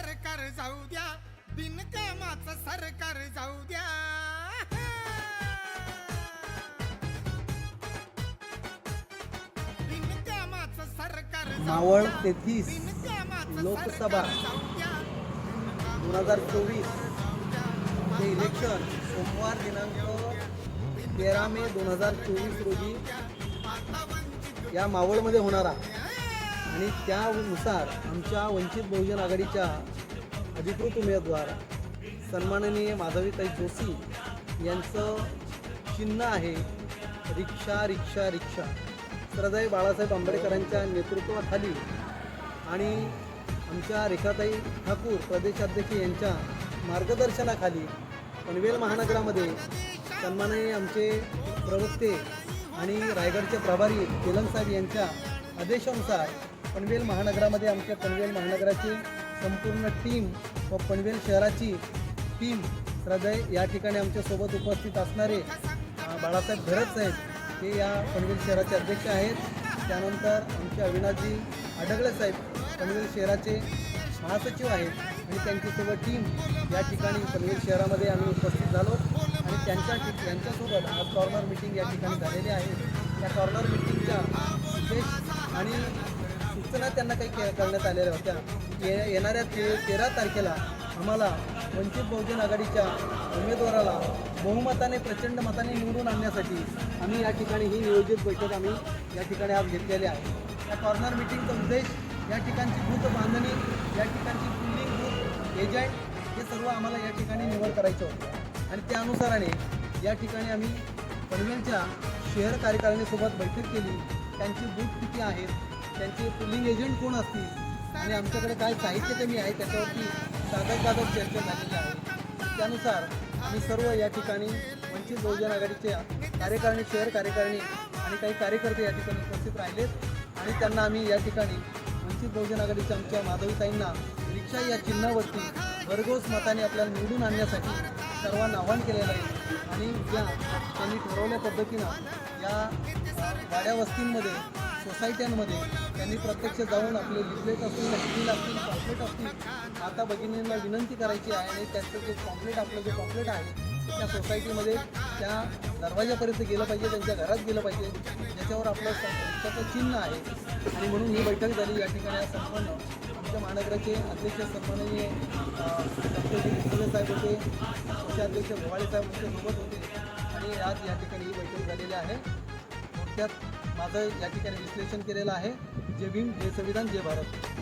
सरकार जाऊ द्या बिनकामाचं सरकार जाऊ द्या बिनकामाचं सरकार जाऊ मावळ. तेहतीस लोकसभा. दोन हजार चोवीस हे इलेक्शन सोमवार दिनांक तेरा मे दोन हजार चोवीस रोजी या मावळमध्ये होणारा आणि त्यानुसार आमच्या वंचित बहुजन आघाडीच्या अधिकृत उमेदवार सन्माननीय माधवीताई जोशी यांचं चिन्ह आहे रिक्षा रिक्षा रिक्षा. सरदाई बाळासाहेब आंबेडकरांच्या नेतृत्वाखाली आणि आमच्या रेखाताई ठाकूर प्रदेशाध्यक्ष यांच्या मार्गदर्शनाखाली पनवेल महानगरामध्ये सन्माननीय आमचे प्रवक्ते आणि रायगडचे प्रभारी तेलंग साहेब यांच्या आदेशानुसार पनवेल महानगरामध्ये आमच्या पनवेल महानगराची संपूर्ण टीम व पनवेल शहराची टीम हृदय या ठिकाणी आमच्यासोबत उपस्थित असणारे बाळासाहेब भरत साहेब हे या पनवेल शहराचे अध्यक्ष आहेत. त्यानंतर आमचे अविनाशजी आडगळे साहेब पनवेल शहराचे महासचिव आहेत आणि त्यांच्यासोबत टीम या ठिकाणी पनवेल शहरामध्ये आम्ही उपस्थित झालो. आणि त्यांच्या त्यांच्यासोबत आज कॉर्नर मिटिंग या ठिकाणी झालेली आहे. या कॉर्नर मिटिंगच्या उद्देश आणि सूचना त्यांना काही के करण्यात आलेल्या होत्या. ये येणाऱ्या ते तेरा तारखेला आम्हाला वंचित बहुजन आघाडीच्या उमेदवाराला बहुमताने प्रचंड मताने निवडून आणण्यासाठी आम्ही या ठिकाणी ही नियोजित बैठक आम्ही या ठिकाणी आज घेतलेली आहे. या कॉर्नर मिटिंगचा उद्देश या ठिकाणची भूत बांधणी या ठिकाणची बिल्डिंग बूथ एजंट हे सर्व आम्हाला या ठिकाणी निवड करायचं होतं. आणि त्या अनुसाराने या ठिकाणी आम्ही पनवेलच्या शहर कार्यकारिणीसोबत बैठक केली. त्यांची बूथ किती आहेत त्यांचे पुलिंग एजंट कोण असतील? आणि आमच्याकडे काय साहित्य कमी आहे त्याच्यावरती कागद कागद चर्चा झालेली आहे. त्यानुसार आम्ही सर्व या ठिकाणी वंचित बहुजन आघाडीच्या कार्यकारिणी शहर कार्यकारिणी आणि काही कार्यकर्ते या ठिकाणी उपस्थित राहिलेत. आणि त्यांना आम्ही या ठिकाणी वंचित बहुजन आघाडीच्या आमच्या माधवीताईंना रिक्षा या चिन्हावरती भरघोस मताने आपल्याला निवडून आणण्यासाठी सर्वांना आव्हान केलेलं आहे. आणि या त्यांनी ठरवल्या पद्धतीनं या वाड्या वस्तींमध्ये सोसायट्यांमध्ये त्यांनी प्रत्यक्ष जाऊन आपले लिफलेट असतील स्टील असतील पॉम्पलेट असतील आता भगिनींना विनंती करायची आहे आणि त्यांचं जे पॉम्पलेट आपलं जे पॉम्पलेट आहे त्या सोसायटीमध्ये त्या दरवाजापर्यंत गेलं पाहिजे त्यांच्या घरात गेलं पाहिजे ज्याच्यावर आपलं त्याचं चिन्ह आहे. आणि म्हणून ही बैठक झाली. या ठिकाणी आज संपन्न आमच्या महानगराचे अध्यक्ष सन्माननीय डॉक्टर साहेब होते आमचे अध्यक्ष भोवाळे साहेब आमच्यासोबत होते. आणि आज या ठिकाणी ही बैठक झालेली आहे. त्यात माझं या ठिकाणी विश्लेषण केलेलं आहे. जे भीम जे संविधान जय भारत.